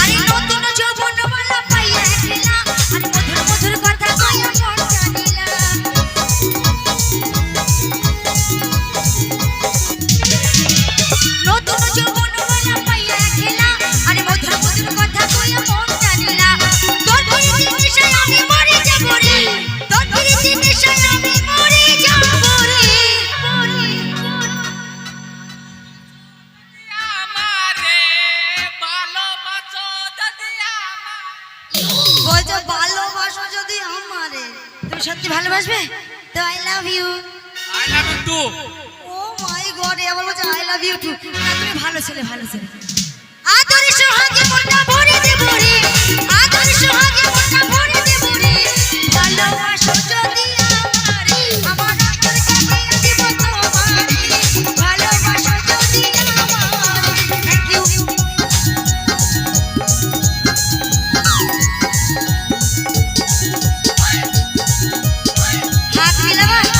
আরে তুমি সত্যি ভালোবাসবে? তো I love you I love you too oh my god এবার বলছে আই লাভ ইউ টু তুমি ভালো ছেলে ভালো ছেলে। হাত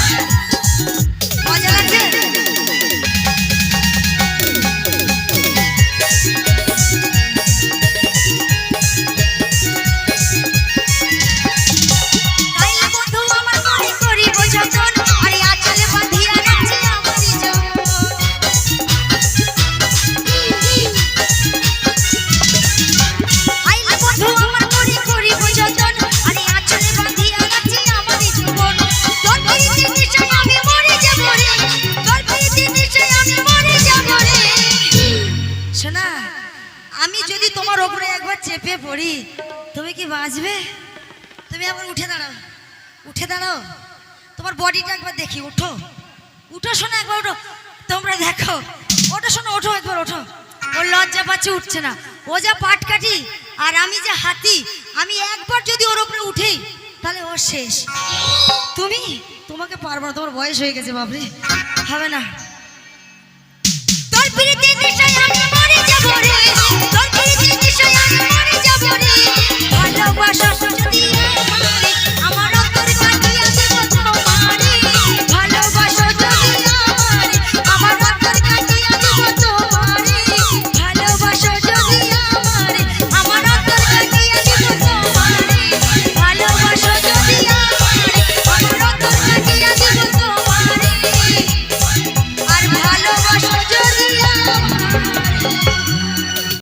আমি যদি তোমার ওপরে একবার চেপে পড়ি তুমি কি বাঁচবে? তুমি একবার উঠে দাঁড়াও উঠে দাঁড়াও। তোমার বডিটা একবার দেখি উঠো। উঠো শোনো একবার উঠো। তোমরা দেখো ওঠো শোনো ওঠো একবার ওঠো। ওর লজ্জা পাচ্ছে উঠছে না। ও যা পাট কাটি আর আমি যে হাতি আমি একবার যদি ওর উপরে উঠি তাহলে ও শেষ। তুমি? তোমাকে পারব না তোমার বয়স হয়ে গেছে বাবরে হবে না। তোর প্রীতি নেশায় আমি